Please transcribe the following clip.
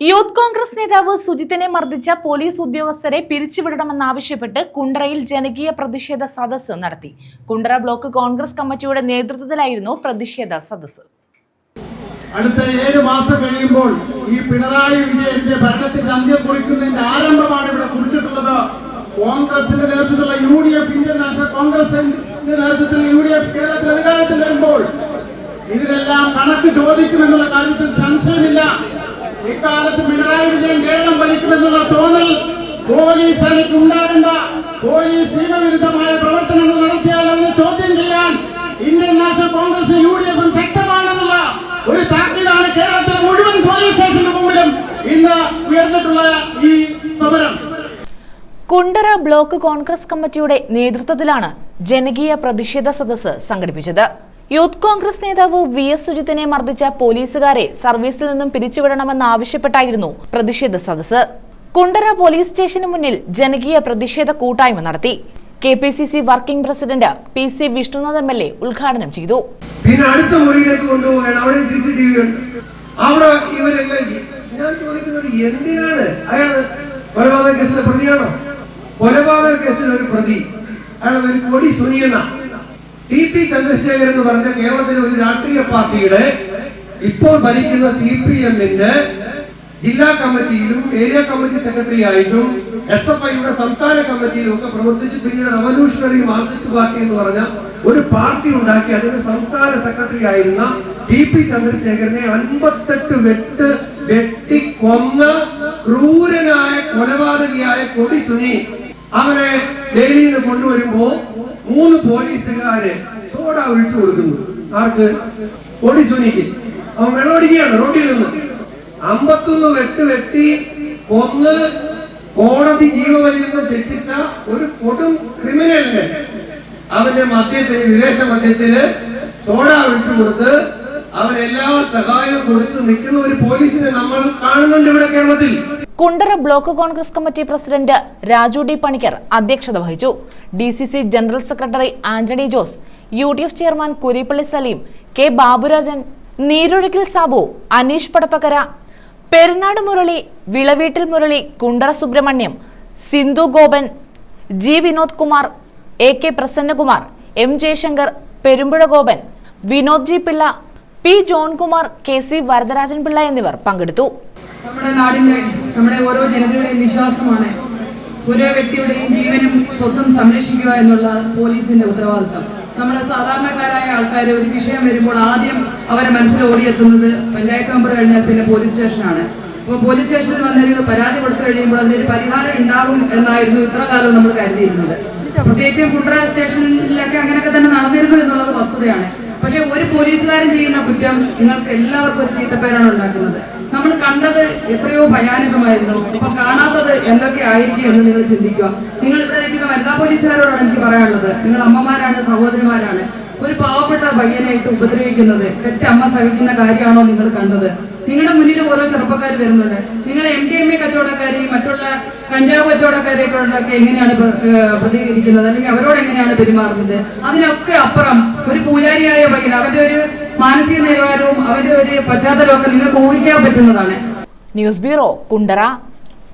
Youth Congress നേതാവ് സുജിത്തിനെ മർദ്ദിച്ച police ഉദ്യോഗസ്ഥരെ പിരിച്ചുവിടണമെന്നാവശ്യപ്പെട്ട് കുണ്ടറയിൽ ജനകീയ പ്രതിഷേധ സദസ്സ് നടത്തി. കുണ്ടറ ബ്ലോക്ക് കോൺഗ്രസ് കമ്മിറ്റിയുടെ നേതൃത്വത്തിലായിരുന്നു പ്രതിഷേധ സദസ്സ്. അടുത്ത ഏഴ് മാസം കഴിയുമ്പോൾ ഈ പിണറായി വിജയന്റെ ഭരണത്തിന്റെ അന്ത്യം കുറിക്കുന്നതിന്റെ ആരംഭമാണ് ഇവിടെ കുറിച്ചിട്ടുള്ളത്. കോൺഗ്രസിന്റെ നേതൃത്വത്തിലുള്ള U D F Indian National കോൺഗ്രസിന്റെ നേതൃത്വത്തിൽ യു ഡി എഫ് കേരളത്തിൽ അധികാരത്തിൽ വരുമ്പോൾ ഇതിനെല്ലാം കണക്ക് ചോദിക്കുമെന്നുള്ള കാര്യത്തിൽ സംശയമില്ല ഇക്കാലത്ത് പിണറായി വിജയൻ കേരളം ഭരിക്കുമെന്നുള്ള തോന്നൽ പോലീസ് എനിക്ക് ഉണ്ടാകേണ്ട. പോലീസ് നിയമവിരുദ്ധമായ പ്രവർത്തനങ്ങൾ നടത്തിയാൽ ചോദ്യം ചെയ്യാൻ Indian National Congress U D എഫും ശക്തമാണെന്നുള്ള ഒരു താക്കീതാണ് കേരളത്തിലെ മുഴുവൻ പോലീസ് സ്റ്റേഷന് മുമ്പിലും ഇന്ന് ഉയർന്നിട്ടുള്ള ഈ സമരം. കുണ്ടറ ബ്ലോക്ക് കോൺഗ്രസ് കമ്മിറ്റിയുടെ നേതൃത്വത്തിലാണ് ജനകീയ പ്രതിഷേധ സദസ്സ് സംഘടിപ്പിച്ചത്. യൂത്ത് കോൺഗ്രസ് നേതാവ് വി എസ് സുജിത്തിനെ മർദ്ദിച്ച പോലീസുകാരെ സർവീസിൽ നിന്നും പിരിച്ചുവിടണമെന്നാവശ്യപ്പെട്ടായിരുന്നു പ്രതിഷേധ സദസ്സ്. കുണ്ടറ പോലീസ് സ്റ്റേഷന് മുന്നിൽ ജനകീയ പ്രതിഷേധ കൂട്ടായ്മ നടത്തി. K P C C working president P C Vishnunath M L A ഉദ്ഘാടനം ചെയ്തു. പിന്നെ അടുത്ത മുറിയിലേക്ക് ഞാൻ ചോദിക്കുന്നത് എന്തിനാണ്? കൊലപാതക കേസിലെ പ്രതിയാണോ? കൊലപാതക കേസിൽ ഒരു പ്രതി. അയാൾ ഒരു കൊടി സുനിയെന്ന ടി പി ചന്ദ്രശേഖരൻ എന്ന് പറഞ്ഞ കേരളത്തിലെ ഒരു രാഷ്ട്രീയ പാർട്ടിയുടെ ഇപ്പോൾ ഭരിക്കുന്ന സി പി എമ്മിന്റെ ജില്ലാ കമ്മിറ്റിയിലും ഏരിയ കമ്മിറ്റി സെക്രട്ടറി ആയിട്ടും എസ് എഫ് ഐയുടെ സംസ്ഥാന കമ്മിറ്റിയിലും ഒക്കെ പ്രവർത്തിച്ച് പിന്നീട് റവല്യൂഷണറി മാർസിസ്റ്റ് പാർട്ടി എന്ന് പറഞ്ഞ ഒരു പാർട്ടി ഉണ്ടാക്കി. അതിന് സംസ്ഥാന സെക്രട്ടറി ആയിരുന്ന ടി പി ചന്ദ്രശേഖരനെ അൻപത്തെട്ട് വെട്ട് വെട്ടി കൊന്ന ക്രൂരനായ കൊലപാതകിയായ കൊടി സുനി അവനെ ഡൽഹിയിൽ നിന്ന് കൊണ്ടുവരുമ്പോ മൂന്ന് പോലീസുകാരെ സോഡ ഒഴിച്ചു കൊടുക്കുന്നു. ആർക്ക്? ഓടിച്ചുനിക്ക് അവൻ വെള്ളമടിക്കുകയാണ് റോഡിൽ നിന്ന്. അമ്പത്തൊന്ന് വെട്ട് വെട്ടി കൊന്ന് കോടതി ജീവപര്യന്തം ശിക്ഷിച്ച ഒരു കൊടും ക്രിമിനലിനെ അവന്റെ മദ്യത്തിന് വിദേശ മദ്യത്തിന് സോഡ ഒഴിച്ചു കൊടുത്ത് അവരെല്ലാ സഹായവും കൊടുത്ത് നിൽക്കുന്ന ഒരു പോലീസിനെ നമ്മൾ കാണുന്നുണ്ട് ഇവിടെ കേരളത്തിൽ. Kundara block Congress committee president Raju D Panicker അധ്യക്ഷത വഹിച്ചു. D C C general secretary Antony Jose U D F chairman Kurippally Saleem K Baburajan Neerozhukkil Sabu Aneesh Padappakkara Perunad Murali Vilaveettil Murali Kundara Subramaniam Sindhu Gopan G Vinod Kumar A K Prasannakumar M Jayasankar Perumpuzha Gopan Vinod G Pillai P Johnkumar K C Varadarajan Pillai എന്നിവർ പങ്കെടുത്തു. നമ്മുടെ നാടിന്റെ നമ്മുടെ ഓരോ ജനതയുടെയും വിശ്വാസമാണ് ഓരോ വ്യക്തിയുടെയും ജീവനും സ്വത്തും സംരക്ഷിക്കുക എന്നുള്ള പോലീസിന്റെ ഉത്തരവാദിത്തം. നമ്മൾ സാധാരണക്കാരായ ആൾക്കാർ ഒരു വിഷയം വരുമ്പോൾ ആദ്യം അവരെ മനസ്സിൽ ഓടിയെത്തുന്നത് പഞ്ചായത്ത് മെമ്പർ കഴിഞ്ഞാൽ പിന്നെ പോലീസ് സ്റ്റേഷനാണ്. അപ്പോൾ പോലീസ് സ്റ്റേഷനിൽ വന്നൊരു പരാതി കൊടുത്തു കഴിയുമ്പോൾ അതിനൊരു പരിഹാരം ഉണ്ടാകും എന്നായിരുന്നു ഇത്ര കാലം നമ്മൾ കരുതിയിരുന്നത്. പ്രത്യേകിച്ചും കുണ്ട്ര സ്റ്റേഷനിലൊക്കെ അങ്ങനെയൊക്കെ തന്നെ നടന്നിരുന്നു എന്നുള്ളത് വസ്തുതയാണ്. പക്ഷെ ഒരു പോലീസുകാരൻ ചെയ്യുന്ന കുറ്റം നിങ്ങൾക്ക് എല്ലാവർക്കും ഒരു ചീത്തപ്പേരാണ് ഉണ്ടാക്കുന്നത്. നമ്മൾ കണ്ടത് എത്രയോ ഭയാനകമായിരുന്നു. ഇപ്പൊ കാണാത്തത് എന്തൊക്കെ ആയിരിക്കും എന്ന് നിങ്ങൾ ചിന്തിക്കുക. നിങ്ങൾ ഇവിടെ നിൽക്കുന്ന വനിതാ പോലീസുകാരോടാണ് എനിക്ക് പറയാനുള്ളത്. നിങ്ങൾ അമ്മമാരാണ് സഹോദരിമാരാണ്. ഒരു പാവപ്പെട്ട പയ്യനായിട്ട് ഉപദ്രവിക്കുന്നത് പെറ്റമ്മ സഹിക്കുന്ന കാര്യമാണോ നിങ്ങൾ കണ്ടത്? നിങ്ങളുടെ മുന്നിൽ ഓരോ ചെറുപ്പക്കാർ വരുന്നുണ്ട്. നിങ്ങൾ എം ഡി എം എ കച്ചവടക്കാരെയും മറ്റുള്ള കഞ്ചാവ് കച്ചവടക്കാരെയൊക്കെ എങ്ങനെയാണ് പ്രതികരിക്കുന്നത്? അല്ലെങ്കിൽ അവരോട് എങ്ങനെയാണ് പെരുമാറുന്നത്? അതിനൊക്കെ അപ്പുറം ഒരു പൂജാരിയായ പയ്യൻ അവന്റെ ഒരു മാനസിക നിലവാരവും അവരുടെ ഒരു പശ്ചാത്തലമൊക്കെ നിങ്ങൾക്ക് ഊഹിക്കാൻ പറ്റുന്നതാണ്. News bureau Kundara.